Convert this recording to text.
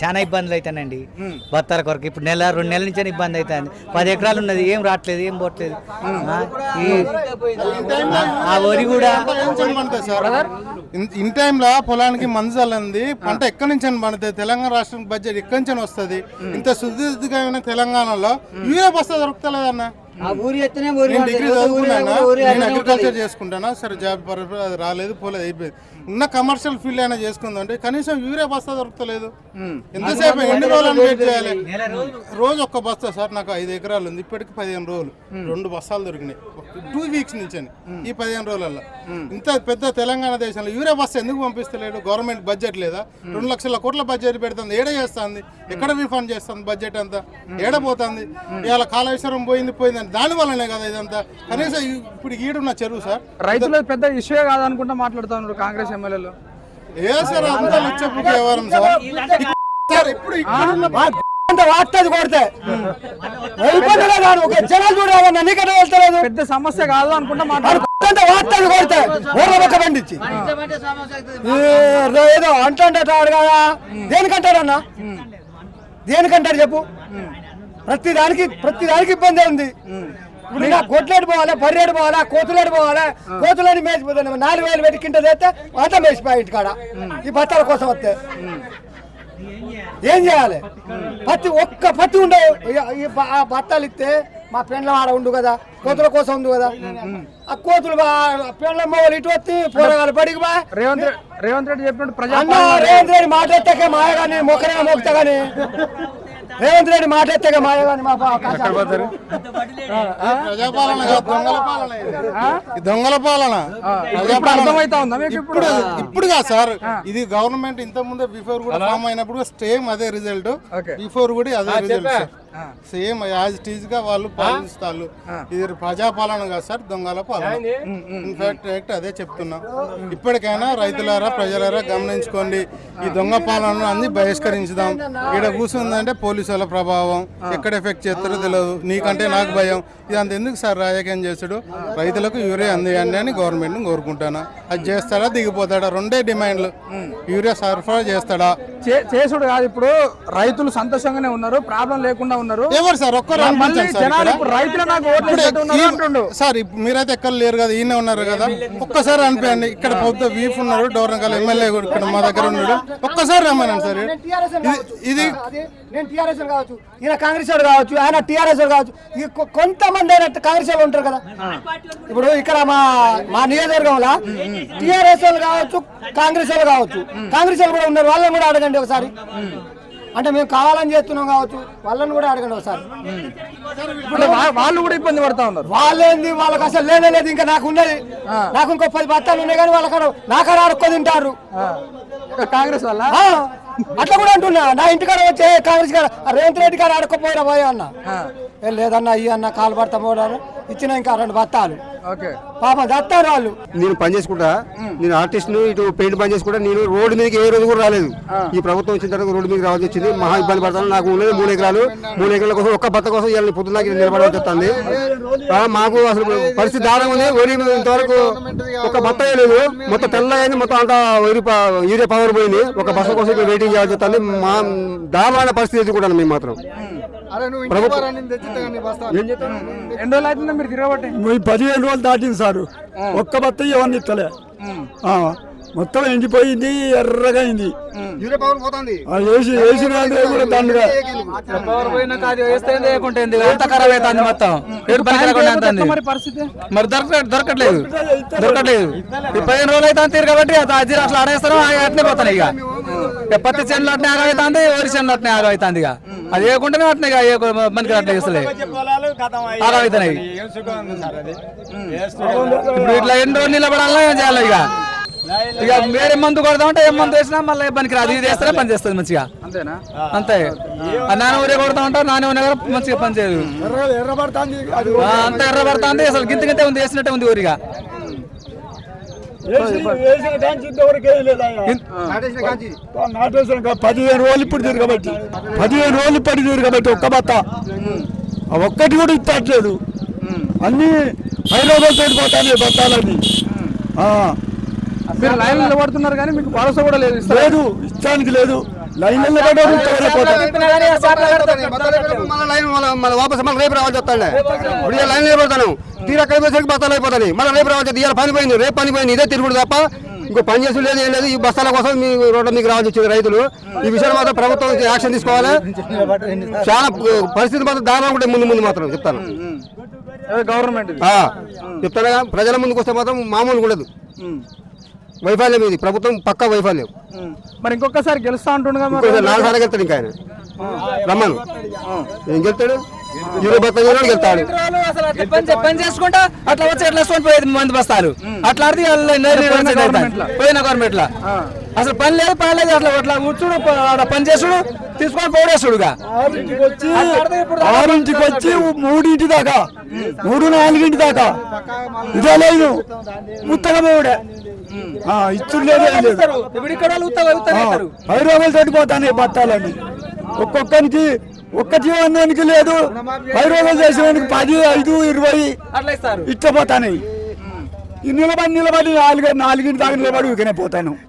చాలా ఇబ్బందులు అవుతానండి బత్తాల కొరకు ఇప్పుడు నెల రెండు నెలల నుంచి ఇబ్బంది అవుతుంది పది ఎకరాలు ఉన్నది ఏం రావట్లేదు ఏం పోవట్లేదు. ఆ, వరి కూడా ఇన్- ఇన్ టైంలో పొలానికి మందు చల్లంది పంట ఎక్కడి నుంచి అని పడుతుంది. తెలంగాణ రాష్ట్రం బడ్జెట్ ఎక్కడి నుంచి వస్తుంది. ఇంత శుద్ధిగా తెలంగాణలో యూరియా బస్తా దొరుకుతలేదన్న. నేను. డిగ్రీ చదువుకున్నాను? నేను అగ్రికల్చర్ చేసుకుంటాను? సరే జాబ్ పర్పస్ అది రాలేదు పోలేదు అయిపోయింది. ఉన్న కమర్షియల్ ఫీల్డ్ అయినా చేసుకుందాం అంటే కనీసం యూరియా బస్తా దొరుకుతలేదు. ఎంతసేపు ఎన్ని రోజులు వెయిట్ చేయాలి? రోజు ఒక్క బస్తా సార్ నాకు ఐదు ఎకరాలు ఉంది. ఇప్పటికి పదిహేను రోజులు. రెండు బస్తాలు దొరికినాయి. టూ వీక్స్ నుంచి ఈ పదిహేను రోజులలో ఇంత పెద్ద తెలంగాణ దేశంలో యూరియా బస్తా ఎందుకు పంపిస్తలేడు? గవర్నమెంట్ బడ్జెట్ లేదా? రెండు లక్షల కోట్ల బడ్జెట్ పెడుతుంది. ఏడ చేస్తుంది? ఎక్కడ రీఫండ్ చేస్తుంది బడ్జెట్ అంతా? ఏడ పోతుంది? ఇవాళ కాళేశ్వరం పోయింది పోయింది అని దాని వల్లనే కదా ఇదంతా. కనీసం ఇప్పుడు ఈడున్న చెరువు సార్. రైతులకు పెద్ద ఇష్యూ కాదనుకుంటా మాట్లాడుతా ఉన్నారు కాంగ్రెస్ ఎమ్మెల్యేలు. ఏ సార్ అంతా లిచ్చపు వ్యవహారం సార్. సార్ ఇప్పుడు అంత వాస్తది కొడితే. ఇబ్బందిగా కాదు ఒక జనాలు చూడాలన్నా నీకంటే వెళ్తలేదు. పెద్ద సమస్య కాదు అనుకుంటా మాట్లాడు. అంత వాస్తది కొడితే ఊర్ల పక్క పండించి ఏదో అంటాడు కదా. దేనికంటాడన్నా? దేనికంటాడు చెప్పు. ప్రతి దానికి ప్రతి దానికి ఇబ్బంది ఉంది. ఇప్పుడు గొడ్లేడు పోవాలి బర్రెడు పోవాలా కోతులేడు పోవాలి. కోతులని మేసిపోతుంది నాలుగు వేలు పెట్టి కింట చేస్తే అంత మేసిపోయి ఇంటికాడ. ఈ బత్తాల కోసం వస్తే. ఏం చేయాలి? పత్తి ఒక్క పత్తి ఉండవు ఆ బత్తాలు ఇస్తే మా పెండ్లం ఆడ ఉండు కదా కోతుల కోసం ఉంది కదా. ఆ కోతులు బా- పెండ్లం మొగలు ఇటు వచ్చి పోరగాలు బడికి బా. రేవంత్ రేవంత్ రెడ్డి చెప్పినట్టు ప్రజా రేవంత్ రెడ్డి మాట ఎత్తకే మాయ కానీ మొక్కనే మోక్తా కానీ రేవంత్ రెడ్డి మాట ఎత్తకే మాయ కానీ మా దొంగల పాలన ఇది. ఈ దొంగల పాలన ఇప్పుడు అర్థమైతా ఉందా మీకు ఇప్పుడు? ఇప్పుడు కాదు సార్ ఇది గవర్నమెంట్ ఇంత ముందే బిఫోర్ కూడా ఫామ్ అయినప్పుడు సేమ్ అదే రిజల్ట్. బిఫోర్ కూడా అదే రిజల్ట్ సేమ్ యాజ్ టీజ్గా వాళ్ళు పాలిస్తారు ఇది ప్రజాపాలన కాదు సార్ దొంగల పాలన. ఇన్ఫాక్ట్ అదే చెప్తున్నా. ఇప్పటికైనా రైతులారా ప్రజలారా గమనించుకోండి. ఈ దొంగ పాలనను అన్ని బహిష్కరించుదాం. ఇక్కడ కూర్చుందంటే పోలీసు వాళ్ళ ప్రభావం ఎక్కడ ఎఫెక్ట్ చేస్తారో తెలియదు. నీకంటే నాకు భయం. ఇదంతా ఎందుకు సార్ రాజకీయం చేస్తాడు రైతులకు యూరియా అందియండి అని గవర్నమెంట్ కోరుకుంటాను? అది చేస్తాడా దిగిపోతాడా? రెండే డిమాండ్లు. యూరియా సరఫరా చేస్తాడా? చేసుడు కాదు ఇప్పుడు రైతులు సంతోషంగానే ఉన్నారు ప్రాబ్లం లేకుండా ఉన్నారు. ఎవరు సార్? ఒక్కరు సార్ జనాలు. ఇప్పుడు రైతులు నాకు ఓట్లు ఉన్నారు సార్ మీరైతే ఎక్కడ లేరు కదా ఈయన ఉన్నారు కదా. ఒక్కసారి అనిపించండి ఇక్కడ పొద్దు వీఫ్ ఉన్నాడు డోర్నకాల ఎమ్మెల్యే కూడా ఇక్కడ మా దగ్గర ఉన్నాడు. ఒక్కసారి రమ్మనండి సార్. ఇది నేను టీఆర్ఎస్ కావచ్చు ఈయన కాంగ్రెస్ వాడు కావచ్చు ఆయన టీఆర్ఎస్ కావచ్చు కొంతమంది అయినా కాంగ్రెస్ వాళ్ళు ఉంటారు కదా. ఇప్పుడు ఇక్కడ మా మా నియోజకవర్గంలో టీఆర్ఎస్ వాళ్ళు కావచ్చు కాంగ్రెస్ వాళ్ళు కావచ్చు కాంగ్రెస్ వాళ్ళు కూడా ఉన్నారు వాళ్ళని కూడా అడగండి. ఒకసారి. అంటే మేము కావాలని చేస్తున్నాం కావచ్చు వాళ్ళని కూడా అడగండి ఒకసారి. వాళ్ళు కూడా ఇబ్బంది పడతా ఉన్నారు. వాళ్ళేంది వాళ్ళకి అసలు లేనే లేదు ఇంకా నాకు ఉన్నది. నాకు ఇంకో పది బత్తాలు ఉన్నాయి కానీ వాళ్ళకాడ నాకాడ అడుక్కో తింటారు. కాంగ్రెస్ వల్ల అట్లా కూడా అంటున్నా. నా ఇంటికాడ వచ్చే కాంగ్రెస్ కాడ రేవంత్ రెడ్డి గారు ఆడుకోపోయినా పోయా అన్న. ఏ లేదన్నా ఇయ్యి అన్న కాలు పడతా పోడాను ఇచ్చిన ఇంకా రెండు బత్తాలు. పాపం దత్తారు వాళ్ళు నేను పని చేసుకుంటా. నేను ఆర్టిస్ట్ ఇటు పెయింట్ పని చేసుకుంటా. నేను రోడ్డు మీదకి ఏ రోజు కూడా రాలేదు. ఈ ప్రభుత్వం వచ్చిన తర్వాత రోడ్డు మీదకి రావాల్సి వచ్చింది. మహా ఇబ్బంది పడతాను. నాకు ఉన్నది మూడు ఎకరాలు. మూడు ఎకరాల కోసం ఒక్క బత్త కోసం ఇవాళ పొద్దున్నకి నిలబడాల్సి వస్తుంది మాకు అసలు పరిస్థితి దారుణంగా ఉంది. వరి ఇంతవరకు ఒక బత్త లేదు. మొత్తం తెల్లగా అయింది. మొత్తం అంతా వరి యూరియా పవర్ పోయింది. ఒక బస్సు కోసం ఇక్కడ వెయిటింగ్ చేయాల్సి వస్తుంది. మా దారుణమైన పరిస్థితి ఎదుర్కొంటాను మేము మాత్రం. ప్రభుత్వం ఏం చెప్తాను? ఎన్ని రోజులు అవుతుందా మీరు తిరగబట్టి? ఈ పదిహేను రోజులు దాటింది సారు. ఒక్క బత్త ఇవన్నీ ఇస్తలే ఆ, మొత్తం ఎండిపోయింది ఎర్రగా అయింది. యూరియా పవర్ పోతుంది. ఆ వేసి వేసిన కూడా దండగా. మరి దొరకట్లేదు. దొరకట్లేదు. ఈ పదిహేను రోజులు అయితే తీరు కాబట్టి అది అజీర్ అట్లా ఆడేస్తారు అవి అట్లే పోతాయి ఇక. ఇక పత్తి చేనులు అట్నే ఆగవుతుంది వరి చేనులు అట్నే ఆగవుతుంది ఇక. అది వేయకుండానే అట్నే మనకి అట్లా చేస్తలే ఆగవుతున్నాయి ఇప్పుడు ఇట్లా ఎన్ని రోజులు నిలబడాలన్నా ఏం చేయాలి ఇక? ఇక వేరే మందు కొడదామంటే ఏ మందు వేసినా మళ్ళీ పనికి రాదు ఇది వేస్తేనే పని చేస్తుంది మంచిగా. అంతేనా? అంతే. ఆ నాన్న ఊరే కొడతా ఉంటారు నాన్న ఊరే కూడా మంచిగా పని చేయదు. ఎర్రబడుతుంది. అది ఆ, అంతా ఎర్ర పడుతుంది అసలు గింత గింత ఉంది వేసినట్టే ఉంది ఊరిగా. వేసిన డాన్స్ ఇంతవరకు. నాటేసిన పదిహేను రోజులు ఇప్పుడు తిరగబట్టి పదిహేను రోజులు పడి తిరగబట్టి ఒక్క బత్త. ఆ ఒక్కటి కూడా ఇస్తట్లేదు అన్ని హైదరాబాద్ తోటి పోతాయి బత్తాలన్నీ. ఆ, మీరు లైన్ నిలబడుతున్నారు కానీ మీకు భరోసా కూడా లేదు లేదు ఇష్టానికి లేదు. లైన్ నిలబడి లైన్ మళ్ళీ వాపస్ మళ్ళీ రేపు రావాల్సి వస్తాండే. ఇప్పుడు లైన్ నిలబడతాను. తీరా అక్కడ పోయేసరికి బస్తాలు అయిపోతాయి మళ్ళీ రేపు రావాల్సి వస్తుంది. ఇవాళ పని పోయింది. రేపు పని పోయింది. ఇదే తిరుగుడు తప్ప ఇంకో పని చేసి లేదు ఏం లేదు. ఈ బస్తాల కోసం మీ రోడ్డు మీకు రావాల్సి వచ్చింది రైతులు. ఈ విషయం మాత్రం ప్రభుత్వం యాక్షన్ తీసుకోవాలి. చాలా పరిస్థితి మాత్రం దారుణంగా ఉంటుంది ముందు ముందు మాత్రం చెప్తాను. గవర్నమెంట్ చెప్తాను ప్రజల ముందుకు వస్తే మాత్రం మామూలుగా ఉండదు వైఫల్యం ఇది. ప్రభుత్వం పక్కా వైఫల్యం. మరి ఇంకొకసారి గెలుస్తా ఇంకో నాలుగు సార్లు గెలుతాడు ఇంకా ఆయన. రమ్మను. ఏం గెలుతాడు ఇరవై ఇరవై గెలుతాడు పని చేసుకుంటా అట్లా వచ్చి ఎట్లా వేసుకొని పోయేది మంది బస్తాలు అట్లా అవుతాయి. పోయిన గవర్నమెంట్ లా అసలు పని లేదు పని లేదు. అట్లా అట్లా కూర్చుడు పని చేసుడు తీసుకొని పోడేసుడుగా. ఆరింటికి వచ్చి ఆరింటికి వచ్చి మూడింటి దాకా మూడు నాలుగింటి దాకా. ఇదే లేదు ఉత్తగమవుడే ఇచ్చుడు లేదు ఇప్పుడు ఇక్కడ వాళ్ళు ఉత్తగా ఉత్తగా. పది రోజులు బత్తాలని. ఒక్కొక్కరికి ఒక్క జీవనానికి లేదు. పది రోజులు చేసేవానికి పది ఐదు ఇరవై ఇష్టపోతాయి ఈ నిలబడి నిలబడి నాలుగు నాలుగింటి దాకా నిలబడి ఊరికనే పోతాను.